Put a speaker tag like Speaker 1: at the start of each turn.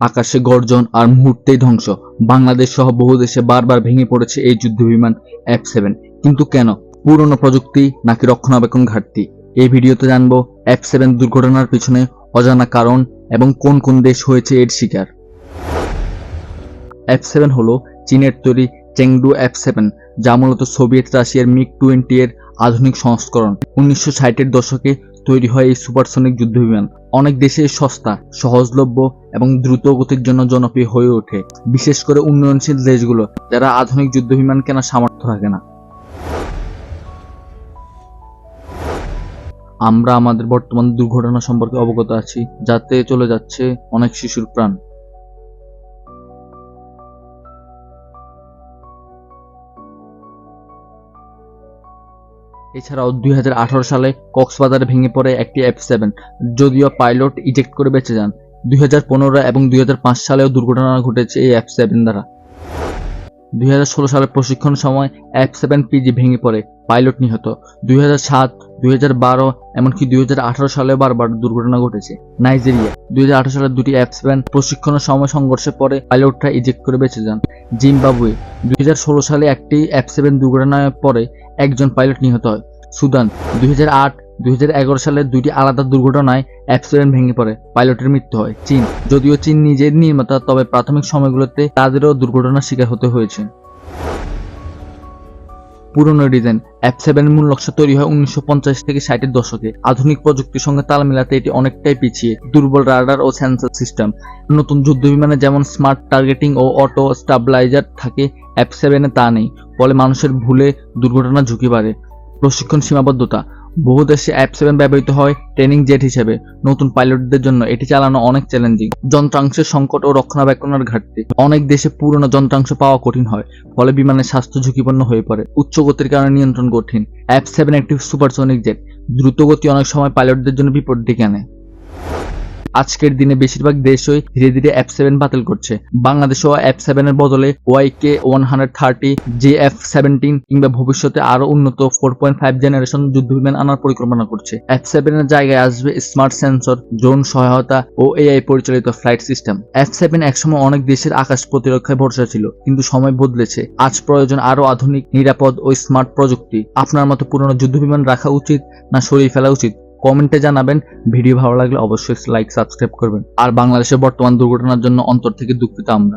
Speaker 1: আকাশে গর্জন আর মুহূর্তেই ধ্বংস। বাংলাদেশ সহ বহু দেশে বারবার ভেঙে পড়েছে এই যুদ্ধ বিমান এফ সেভেন কিন্তু কেন? পুরনো প্রযুক্তি নাকি রক্ষণাবেক্ষণ ঘাটতি? এই ভিডিওতে জানব এফ সেভেন দুর্ঘটনার পিছনে অজানা কারণ এবং কোন কোন দেশ হয়েছে এর শিকার। এফ সেভেন হলো চীনের তৈরি চেংডু এফ সেভেন যা মূলত সোভিয়েত রাশিয়ার মিগ টোয়েন্টি এর আধুনিক সংস্করণ। উনিশশো ষাটের দশকে তৈরি হয় এই সুপারসনিক যুদ্ধবিমান। অনেক দেশে সস্তা, সহজলভ্য এবং দ্রুত গতির জন্য জনপ্রিয় হয়ে ওঠে। বিশেষ করে উন্নয়নশীল দেশগুলো, যারা আধুনিক যুদ্ধবিমান কেনার সামর্থ্য থাকে না। আমরা আমাদের বর্তমান দুর্ঘটনা সম্পর্কে অবগত আছি, যাতে চলে যাচ্ছে অনেক শিশুর প্রাণ। এছাড়াও দুই হাজার আঠারো সালে কক্সবাজারে ভেঙে পড়ে একটি এফ সেভেন যদিও পাইলট ইজেক্ট করে বেঁচে যান। দুই হাজার পনেরো এবং দুই হাজার পাঁচ সালেও দুর্ঘটনা ঘটেছে এই এফ সেভেন দ্বারা। দুই হাজার ষোলো সালে প্রশিক্ষণ সময় এফ সেভেন পিজি ভেঙে পড়ে, পাইলট নিহত। দুই হাজার সাত দুই এমনকি দুই হাজার আঠারো সালে বারবার দুর্ঘটনা ঘটেছে। নাইজেরিয়া, দুই হাজার সালে দুটি সেভেন প্রশিক্ষণের সময় সংঘর্ষে পরে পাইলটরা ইজেক্ট করে বেঁচে যান। জিম্বাবুয়ে, দুই হাজার ষোলো সালে একটি এফ সেভেন দুর্ঘটনায় পরে একজন পাইলট নিহত হয়। সুদান, দুই দুই সালে দুইটি আলাদা দুর্ঘটনায় এফ ভেঙে পড়ে, পাইলটের মৃত্যু হয়। চীন, যদিও চীন নিজের নির্মাতা, তবে প্রাথমিক সময়গুলোতে তাদেরও দুর্ঘটনার শিকার হতে হয়েছে। পুরনো ডিজাইন অ্যাপ সেভেনের মূল নকশা তৈরি হয় উনিশশো পঞ্চাশ থেকে ষাটের দশকে। আধুনিক প্রযুক্তির সঙ্গে তাল মেলাতে এটি অনেকটাই পিছিয়ে। দুর্বল রাডার ও সেন্সার সিস্টেম নতুন যুদ্ধ বিমানে যেমন স্মার্ট টার্গেটিং ও অটো স্টাবলাইজার থাকে অ্যাপ সেভেনে তা নেই। ফলে মানুষের ভুলে দুর্ঘটনা ঝুঁকি বাড়ে। প্রশিক্ষণ সীমাবদ্ধতা। বহু দেশে অ্যাপ সেভেন ব্যবহৃত হয় ট্রেনিং জেট হিসেবে। নতুন পাইলটদের জন্য এটি চালানো অনেক চ্যালেঞ্জিং যন্ত্রাংশের সংকট ও রক্ষণাবেক্ষণের ঘাটতি। অনেক দেশে পুরনো যন্ত্রাংশ পাওয়া কঠিন হয়, ফলে বিমানের স্বাস্থ্য ঝুঁকিপূর্ণ হয়ে পড়ে। উচ্চ গতির কারণে নিয়ন্ত্রণ কঠিন। অ্যাপ সেভেন একটি সুপারসনিক জেট দ্রুত গতি অনেক সময় পাইলটদের জন্য বিপদ ডেকে আনে। আজকের দিনে বেশিরভাগ দেশই ধীরে ধীরে এফ সেভেন বাতিল করছে। বাংলাদেশও এফ সেভেনের বদলে Y K one hundred thirty J F seventeen কিংবা ভবিষ্যতে আরও উন্নত ফোর পয়েন্ট ফাইভ জেনারেশন যুদ্ধবিমান আনার পরিকল্পনা করছে। এফ সেভেনের জায়গায় আসবে স্মার্ট সেন্সর ড্রোন সহায়তা ও এআই পরিচালিত ফ্লাইট সিস্টেম এফ সেভেন একসময় অনেক দেশের আকাশ প্রতিরক্ষায় ভরসা ছিল, কিন্তু সময় বদলেছে। আজ প্রয়োজন আরও আধুনিক, নিরাপদ ও স্মার্ট প্রযুক্তি। আপনার মতো পুরনো যুদ্ধবিমান রাখা উচিত না সরিয়ে ফেলা উচিত? কমেন্টে জানাবেন। ভিডিও ভালো লাগলে অবশ্যই লাইক সাবস্ক্রাইব করবেন। আর বাংলাদেশের বর্তমান দুর্ঘটনার জন্য অন্তর থেকে দুঃখিত আমরা।